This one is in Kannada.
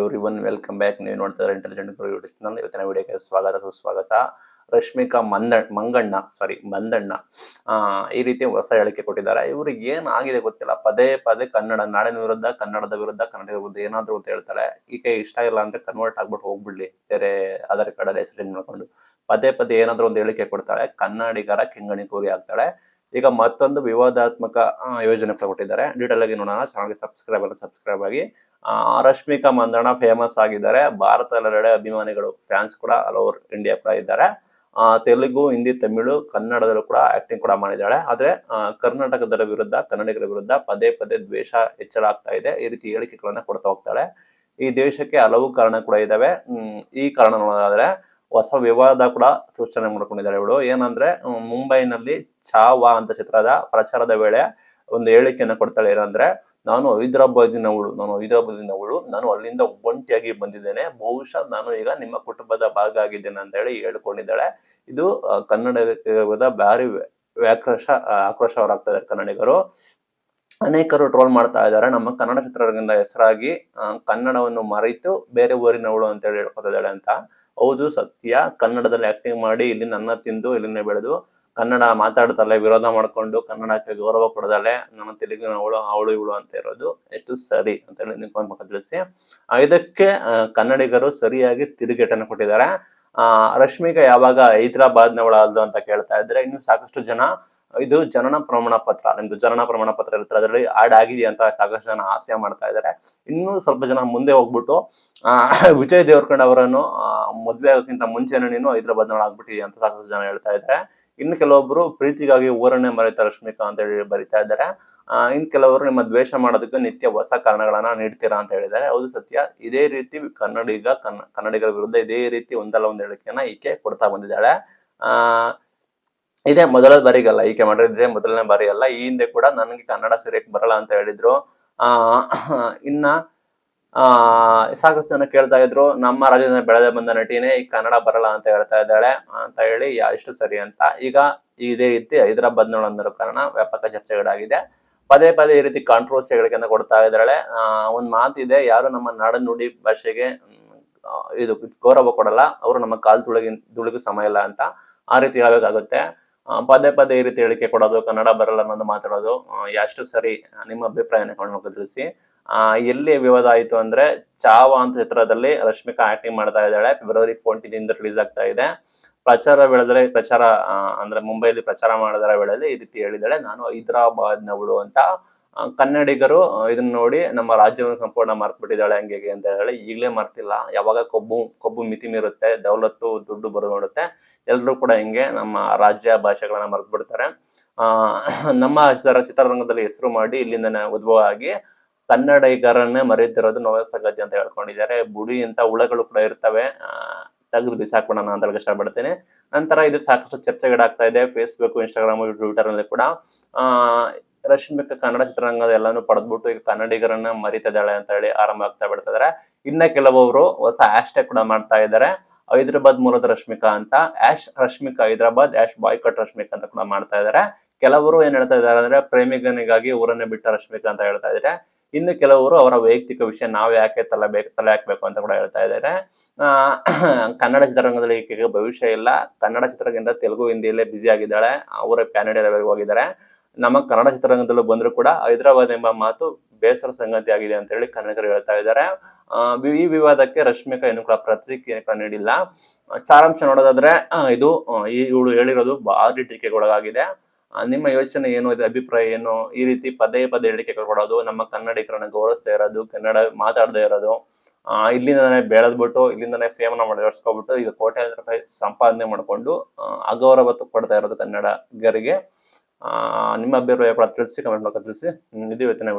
ಎವ್ರಿ ಒನ್ ವೆಲ್ಕಮ್ ಬ್ಯಾಕ್ ನೀವು ನೋಡ್ತಾರೆ ಇಂಟೆಲಿಜೆಂಟ್ ಚಾನಲ್ ಇವತ್ತಿನ ವಿಡಿಯೋಗೆ ಸ್ವಾಗತ, ಸುಸ್ವಾಗತ. ರಶ್ಮಿಕಾ ಮಂದ, ಮಂಗಣ್ಣ ಸಾರಿ ಮಂದಣ್ಣ ಈ ರೀತಿ ಹೊಸ ಹೇಳಿಕೆ ಕೊಟ್ಟಿದ್ದಾರೆ. ಇವ್ರಿಗೆ ಏನಾಗಿದೆ ಗೊತ್ತಿಲ್ಲ. ಪದೇ ಪದೇ ಕನ್ನಡ, ನಾಡಿನ ವಿರುದ್ಧ, ಕನ್ನಡದ ವಿರುದ್ಧ ಕನ್ನಡದ ವಿರುದ್ಧ ಏನಾದರೂ ಅಂತ ಹೇಳ್ತಾರೆ. ಈಗ ಇಷ್ಟ ಇಲ್ಲ ಅಂದ್ರೆ ಕನ್ವರ್ಟ್ ಆಗ್ಬಿಟ್ಟು ಹೋಗ್ಬಿಡ್ಲಿ. ಬೇರೆ ಆಧಾರ್ ಕಾರ್ಡಲ್ಲಿ ಹೆಸರು ಮಾಡ್ಕೊಂಡು ಪದೇ ಪದೇ ಏನಾದರೂ ಒಂದು ಹೇಳಿಕೆ ಕೊಡ್ತಾಳೆ. ಕನ್ನಡಿಗರ ಕೆಂಗಣಿ ಕೋರಿ ಆಗ್ತಾಳೆ. ಈಗ ಮತ್ತೊಂದು ವಿವಾದಾತ್ಮಕ ಯೋಜನೆ ಕೊಟ್ಟಿದ್ದಾರೆ. ಡೀಟೇಲ್ ಆಗಿ ನೋಡೋಣ. ಚಾನಲ್ಗೆ ಸಬ್ಸ್ಕ್ರೈಬ್ ಅಲ್ಲ ಸಬ್ಸ್ಕ್ರೈಬ್ ಆಗಿ. ರಶ್ಮಿಕಾ ಮಂದಣ್ಣ ಫೇಮಸ್ ಆಗಿದ್ದಾರೆ. ಭಾರತದಲ್ಲೆಡೆ ಅಭಿಮಾನಿಗಳು ಫ್ಯಾನ್ಸ್ ಕೂಡ ಆಲ್ ಓವರ್ ಇಂಡಿಯಾ ಕೂಡ ಇದ್ದಾರೆ. ತೆಲುಗು, ಹಿಂದಿ, ತಮಿಳು, ಕನ್ನಡದಲ್ಲೂ ಕೂಡ ಆಕ್ಟಿಂಗ್ ಕೂಡ ಮಾಡಿದ್ದಾಳೆ. ಆದ್ರೆ ಕರ್ನಾಟಕದರ ಕರ್ನಾಟಕದ ವಿರುದ್ಧ, ಕನ್ನಡಿಗರ ವಿರುದ್ಧ ಪದೇ ಪದೇ ದ್ವೇಷ ಹೆಚ್ಚಳ ಆಗ್ತಾ ಇದೆ. ಈ ರೀತಿ ಹೇಳಿಕೆಗಳನ್ನ ಕೊಡ್ತಾ ಹೋಗ್ತಾಳೆ. ಈ ದೇಶಕ್ಕೆ ಹಲವು ಕಾರಣ ಕೂಡ ಇದಾವೆ. ಈ ಕಾರಣ ನೋಡೋದಾದ್ರೆ ಹೊಸ ವಿವಾದ ಕೂಡ ಸೂಚನೆ ಮಾಡ್ಕೊಂಡಿದ್ದಾರೆ ಇವಳು ಏನಂದ್ರೆ ಮುಂಬೈನಲ್ಲಿ ಚಾವಾ ಅಂತ ಚಿತ್ರದ ಪ್ರಚಾರದ ವೇಳೆ ಒಂದು ಹೇಳಿಕೆಯನ್ನು ಕೊಡ್ತಾಳೆ. ಏನಂದ್ರೆ, ನಾನು ಹೈದರಾಬಾದಿನವಳು ನಾನು ಹೈದರಾಬಾದಿನವಳು ನಾನು ಅಲ್ಲಿಂದ ಒಂಟಿಯಾಗಿ ಬಂದಿದ್ದೇನೆ. ಬಹುಶಃ ನಾನು ಈಗ ನಿಮ್ಮ ಕುಟುಂಬದ ಭಾಗ ಆಗಿದ್ದೇನೆ ಅಂತ ಹೇಳಿ ಹೇಳ್ಕೊಂಡಿದ್ದಾಳೆ. ಇದು ಕನ್ನಡದ ಭಾರಿ ವ್ಯ- ವ್ಯಾಕ್ರೋಶ ಆಕ್ರೋಶವರಾಗ್ತಾ ಕನ್ನಡಿಗರು. ಅನೇಕರು ಟ್ರೋಲ್ ಮಾಡ್ತಾ ಇದ್ದಾರೆ. ನಮ್ಮ ಕನ್ನಡ ಚಿತ್ರರಂಗದ ಹೆಸರಾಗಿ ಕನ್ನಡವನ್ನು ಮರೆತು ಬೇರೆ ಊರಿನವಳು ಅಂತ ಹೇಳಿ ಹೇಳ್ಕೊತಿದ್ದಾಳೆ ಅಂತ. ಹೌದು, ಸತ್ಯ. ಕನ್ನಡದಲ್ಲಿ ಆಕ್ಟಿಂಗ್ ಮಾಡಿ ಇಲ್ಲಿ ನನ್ನ ತಿಂದು ಇಲ್ಲಿಂದ ಬೆಳೆದು ಕನ್ನಡ ಮಾತಾಡ್ತಲ್ಲೇ ವಿರೋಧ ಮಾಡ್ಕೊಂಡು ಕನ್ನಡಕ್ಕೆ ಗೌರವ ಕೊಡದಲ್ಲೇ ನನ್ನ ತೆಲುಗಿನ ಅವಳು ಇವಳು ಅಂತ ಇರೋದು ಎಷ್ಟು ಸರಿ ಅಂತ ಹೇಳಿ ನಿಮ್ಗೆ ತಿಳಿಸಿ. ಇದಕ್ಕೆ ಕನ್ನಡಿಗರು ಸರಿಯಾಗಿ ತಿರುಗೇಟನ್ನು ಕೊಟ್ಟಿದ್ದಾರೆ. ಆ, ರಶ್ಮಿಕಾ ಯಾವಾಗ ಹೈದರಾಬಾದ್ನವಳಾದ್ಲು ಅಂತ ಕೇಳ್ತಾ ಇದ್ರೆ ಇನ್ನು ಸಾಕಷ್ಟು ಜನ ಇದು ಜನನ ಪ್ರಮಾಣ ಪತ್ರ. ನಿಮ್ದು ಜನನ ಪ್ರಮಾಣ ಪತ್ರ ಇರುತ್ತೆ. ಅದರಲ್ಲಿ ಆಡ್ ಆಗಿದೆಯಾ ಅಂತ ಸಾಕಷ್ಟು ಜನ ಆಸೆ ಮಾಡ್ತಾ ಇದ್ದಾರೆ. ಇನ್ನು ಸ್ವಲ್ಪ ಜನ ಮುಂದೆ ಹೋಗ್ಬಿಟ್ಟು ವಿಜಯ್ ದೇವರ್ಕಂಡ್ ಅವರನ್ನು ಮದುವೆ ಆಗೋಕ್ಕಿಂತ ಮುಂಚೆನೇ ನೀನು ಹೈದರಾಬಾದ್ನವಳು ಆಗ್ಬಿಟ್ಟಿ ಅಂತ ಸಾಕಷ್ಟು ಜನ ಹೇಳ್ತಾ ಇದ್ದಾರೆ. ಇನ್ನು ಕೆಲವೊಬ್ರು ಪ್ರೀತಿಗಾಗಿ ಊರನ್ನೇ ಮರೆತ ರಶ್ಮಿಕಾ ಅಂತ ಹೇಳಿ ಬರಿತಾ ಇದ್ದಾರೆ. ಇನ್ ಕೆಲವರು ನಿಮ್ಮ ದ್ವೇಷ ಮಾಡೋದಕ್ಕೆ ನಿತ್ಯ ಹೊಸ ಕಾರಣಗಳನ್ನ ನೀಡ್ತೀರಾ ಅಂತ ಹೇಳಿದ್ದಾರೆ. ಹೌದು ಸತ್ಯ. ಇದೇ ರೀತಿ ಕನ್ನಡಿಗ, ಕನ್ನ, ಕನ್ನಡಿಗರ ವಿರುದ್ಧ ಇದೇ ರೀತಿ ಒಂದಲ್ಲ ಒಂದು ಹೇಳಿಕೆಯನ್ನ ಈಕೆ ಕೊಡ್ತಾ ಬಂದಿದ್ದಾಳೆ. ಆ ಇದೇ ಮೊದಲ ಬಾರಿಗಲ್ಲ, ಈಕೆ ಮಾಡಿದ್ರೆ ಮೊದಲನೇ ಬಾರಿ ಅಲ್ಲ ಈ ಹಿಂದೆ ಕೂಡ ನನಗೆ ಕನ್ನಡ ಸರಿಯಕ್ಕೆ ಬರಲ್ಲ ಅಂತ ಹೇಳಿದ್ರು. ಆ, ಇನ್ನ, ಆ, ಸಾಕಷ್ಟು ಜನ ಕೇಳ್ತಾ ಇದ್ರು, ನಮ್ಮ ರಾಜ್ಯದಿಂದ ಬೆಳೆದ ಬಂದ ನಟಿನೇ ಈ ಕನ್ನಡ ಬರಲ್ಲ ಅಂತ ಹೇಳ್ತಾ ಇದ್ದಾಳೆ ಅಂತ ಹೇಳಿ ಎಷ್ಟು ಸರಿ ಅಂತ. ಈಗ ಇದೇ ರೀತಿ ಹೈದರಾಬಾದ್ ಅಂದಿರೋ ಕಾರಣ ವ್ಯಾಪಕ ಚರ್ಚೆಗಳಾಗಿದೆ. ಪದೇ ಪದೇ ಈ ರೀತಿ ಕಾಂಟ್ರವರ್ಸಿಗಳಿಗೆಲ್ಲ ಕೊಡ್ತಾ ಇದ್ದಾಳೆ. ಒಂದು ಮಾತಿದೆ, ಯಾರು ನಮ್ಮ ನಾಡ ನುಡಿ ಭಾಷೆಗೆ ಇದು ಗೌರವ ಕೊಡಲ್ಲ, ಅವರು ನಮ್ಮ ಕಾಲು ತುಳಗಿ ತುಳಿಗೂ ಸಮಯ ಇಲ್ಲ ಅಂತ. ಆ ರೀತಿ ಹೇಳಬೇಕಾಗುತ್ತೆ ಪದೇ ಪದೇ ಈ ರೀತಿ ಹೇಳಿಕೆ ಕೊಡೋದು, ಕನ್ನಡ ಬರಲ್ಲ ಅನ್ನೋದು ಮಾತಾಡೋದು ಎಷ್ಟು ಸರಿ ನಿಮ್ಮ ಅಭಿಪ್ರಾಯನ ಕಂಡು ತಿಳಿಸಿ. ಎಲ್ಲಿ ವಿವಾದ ಆಯಿತು ಅಂದ್ರೆ ಚಾವ ಅಂತ ಚಿತ್ರದಲ್ಲಿ ರಶ್ಮಿಕಾ ಆಕ್ಟಿಂಗ್ ಮಾಡ್ತಾ ಇದ್ದಾಳೆ. ಫೆಬ್ರವರಿ ಫೋರ್ಟೀನ್ ಇಂದ ರಿಲೀಸ್ ಆಗ್ತಾ ಇದೆ. ಪ್ರಚಾರ ವೇಳೆದ್ರೆ ಪ್ರಚಾರ ಅಂದ್ರೆ ಮುಂಬೈಲಿ ಪ್ರಚಾರ ಮಾಡಿದರ ವೇಳೆಯಲ್ಲಿ ಈ ರೀತಿ ಹೇಳಿದಾಳೆ ನಾನು ಹೈದರಾಬಾದ್ನವಳು ಅಂತ ಕನ್ನಡಿಗರು ಇದನ್ನ ನೋಡಿ ನಮ್ಮ ರಾಜ್ಯವನ್ನು ಸಂಪೂರ್ಣ ಮರ್ತ್ ಬಿಟ್ಟಿದ್ದಾಳೆ ಹಂಗೆ ಹೀಗೆ ಅಂತ ಹೇಳಿ ಈಗಲೇ ಮರ್ತಿಲ್ಲ. ಯಾವಾಗ ಕೊಬ್ಬು ಕೊಬ್ಬು ಮಿತಿ ಮೀರುತ್ತೆ ದೌಲತ್ತು, ದುಡ್ಡು ಬರೋದು ನೋಡುತ್ತೆ. ಎಲ್ಲರೂ ಕೂಡ ಹಿಂಗೆ ನಮ್ಮ ರಾಜ್ಯ ಭಾಷೆಗಳನ್ನ ಮರೆತು ಬಿಡ್ತಾರೆ ಆ, ನಮ್ಮ ಚಿತ್ರ ಚಿತ್ರರಂಗದಲ್ಲಿ ಹೆಸರು ಮಾಡಿ ಇಲ್ಲಿಂದನೇ ಉದ್ಭವ ಆಗಿ ಕನ್ನಡಿಗರನ್ನೇ ಮರೆಯುತ್ತಿರೋದು ನೋವ ಸಂಗತಿ ಅಂತ ಹೇಳ್ಕೊಂಡಿದ್ದಾರೆ. ಬುಡಿ ಅಂತ ಹುಳಗಳು ಕೂಡ ಇರ್ತವೆ. ತೆಗೆದು ಬಿಸಾಕೋಣ ಅಂತ ಹೇಳಕ್ ಇಷ್ಟಪಡ್ತೇನೆ. ನಂತರ ಇದು ಸಾಕಷ್ಟು ಚರ್ಚೆಗಳಾಗ್ತಾ ಇದೆ. ಫೇಸ್ಬುಕ್ ಇನ್ಸ್ಟಾಗ್ರಾಮ್ ಟ್ವಿಟರ್ನಲ್ಲಿ ಕೂಡ. ಆ, ರಶ್ಮಿಕಾ ಕನ್ನಡ ಚಿತ್ರರಂಗದ ಎಲ್ಲಾನು ಪಡೆದ್ಬಿಟ್ಟು ಈಗ ಕನ್ನಡಿಗರನ್ನ ಮರಿತಿದ್ದಾಳೆ ಅಂತ ಹೇಳಿ ಆರಂಭ ಆಗ್ತಾ ಬಿಡ್ತಿದ್ದಾರೆ ಇನ್ನ ಕೆಲವೊಬ್ರು ಹೊಸ ಹ್ಯಾಶ್ ಕೂಡ ಮಾಡ್ತಾ ಇದ್ದಾರೆ. ಹೈದರಾಬಾದ್ ಮೂಲದ ರಶ್ಮಿಕಾ ಅಂತ. Hash Rashmika Hyderabad, hash boycott Rashmika ಅಂತ ಕೂಡ ಮಾಡ್ತಾ ಇದ್ದಾರೆ ಕೆಲವರು ಏನ್ ಹೇಳ್ತಾ ಇದ್ದಾರೆ ಅಂದ್ರೆ ಪ್ರೇಮಿಗನಿಗಾಗಿ ಊರನ್ನೇ ಬಿಟ್ಟ ರಶ್ಮಿಕಾ ಅಂತ ಹೇಳ್ತಾ ಇದ್ದಾರೆ ಇನ್ನು ಕೆಲವರು ಅವರ ವೈಯಕ್ತಿಕ ವಿಷಯ ನಾವು ಯಾಕೆ ತಲೆ ಬೇಕು, ತಲೆ ಹಾಕ್ಬೇಕು ಅಂತ ಕೂಡ ಹೇಳ್ತಾ ಇದ್ದಾರೆ ಕನ್ನಡ ಚಿತ್ರರಂಗದಲ್ಲಿ ಈಕೆಗೆ ಭವಿಷ್ಯ ಇಲ್ಲ. ಕನ್ನಡ ಚಿತ್ರರಂಗದಿಂದ ತೆಲುಗು, ಹಿಂದಿಯಲ್ಲೇ ಬ್ಯುಸಿ ಆಗಿದ್ದಾಳೆ. ಅವರ ಲೆವೆಲ್ಗೆ ಹೋಗಿದ್ದಾರೆ. ನಮ್ಮ ಕನ್ನಡ ಚಿತ್ರರಂಗದಲ್ಲೂ ಬಂದ್ರು ಕೂಡ ಹೈದರಾಬಾದ್ ಎಂಬ ಮಾತು ಬೇಸರ ಸಂಗತಿ ಆಗಿದೆ ಅಂತ ಹೇಳಿ ಕನ್ನಡಿಗರು ಹೇಳ್ತಾ ಇದ್ದಾರೆ. ಈ ವಿವಾದಕ್ಕೆ ರಶ್ಮಿಕಾ ಏನು ಕೂಡ ಪ್ರತಿಕ್ರಿಯೆ ನೀಡಿಲ್ಲ. ಸಾರಾಂಶ ನೋಡೋದಾದ್ರೆ ಇದು ಇವಳು ಹೇಳಿರೋದು ಭಾರಿ ಟೀಕೆಗೊಳಗಾಗಿದೆ ನಿಮ್ಮ ಯೋಚನೆ ಏನು ಇದೆ ಅಭಿಪ್ರಾಯ ಏನು? ಈ ರೀತಿ ಪದೇ ಪದೇ ಹೇಳಿಕೆಗಳು ಕೊಡೋದು, ನಮ್ಮ ಕನ್ನಡಿಗರನ್ನ ಗೌರವಿಸ್ತಾ ಇರೋದು, ಕನ್ನಡ ಮಾತಾಡದೇ ಇರೋದು ಇಲ್ಲಿಂದನೇ ಬೆಳೆದ್ಬಿಟ್ಟು, ಇಲ್ಲಿಂದನೇ ಫೇಮನ ಮಾಡಿಸ್ಕೊಬಿಟ್ಟು ಈಗ ಕೋಟೆ ರೂಪಾಯಿ ಸಂಪಾದನೆ ಮಾಡಿಕೊಂಡು ಅಗೌರವ ಕೊಡ್ತಾ ಇರೋದು ಕನ್ನಡಗರಿಗೆ. ನಿಮ್ಮ ಅಭಿಪ್ರಾಯ ಕೂಡ ತಿಳಿಸಿ ಕಮೆಂಟ್ ಮೂಲಕ ತಿಳಿಸಿ. ನಿಧಿ ಇವತ್ತಿನ